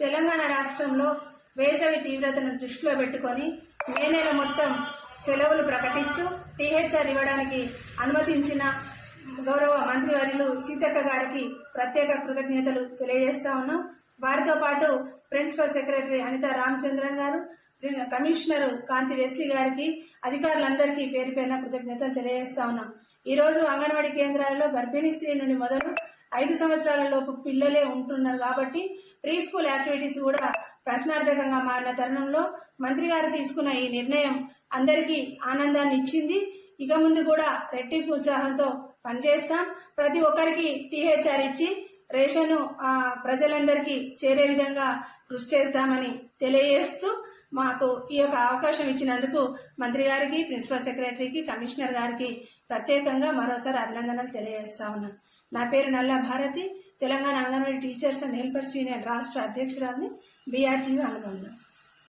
తెలంగాణ రాష్ట్రంలో వేసవి తీవ్రతను దృష్టిలో పెట్టుకొని మే నెల మొత్తం సెలవులు ప్రకటిస్తూ టీహెచ్ఆర్ ఇవ్వడానికి అనుమతించిన గౌరవ మంత్రివర్యులు సీతక్క గారికి ప్రత్యేక కృతజ్ఞతలు తెలియజేస్తా ఉన్నాం. వారితో పాటు ప్రిన్సిపల్ సెక్రటరీ అనిత రామచంద్రన్ గారు కమిషనర్ కాంతి వెస్లీ గారికి అధికారులందరికీ పేరు పేరున కృతజ్ఞతలు తెలియజేస్తా ఉన్నాం. ఈ రోజు అంగన్వాడీ కేంద్రాలలో గర్భిణీ స్త్రీ నుండి మొదలు ఐదు సంవత్సరాల లోపు పిల్లలే ఉంటున్నారు కాబట్టి ప్రీ స్కూల్ యాక్టివిటీస్ కూడా ప్రశ్నార్థకంగా మారిన తరుణంలో మంత్రి గారు తీసుకున్న ఈ నిర్ణయం అందరికీ ఆనందాన్ని ఇచ్చింది. ఇక ముందు కూడా రెట్టింపు ఉత్సాహంతో పనిచేస్తాం. ప్రతి ఒక్కరికి టీహెచ్ఆర్ ఇచ్చి రేషన్ ప్రజలందరికీ చేరే విధంగా కృషి చేస్తామని తెలియజేస్తూ మాకు ఈ యొక్క అవకాశం ఇచ్చినందుకు మంత్రి గారికి ప్రిన్సిపల్ సెక్రటరీకి కమిషనర్ గారికి ప్రత్యేకంగా మరోసారి అభినందనలు తెలియజేస్తా ఉన్నాను నా పేరు Nalla Bharathi. Telangana anganwadi teachers and helpers union రాష్ట్ర అధ్యక్షురాలని బీఆర్టీయూ అనుబంధం.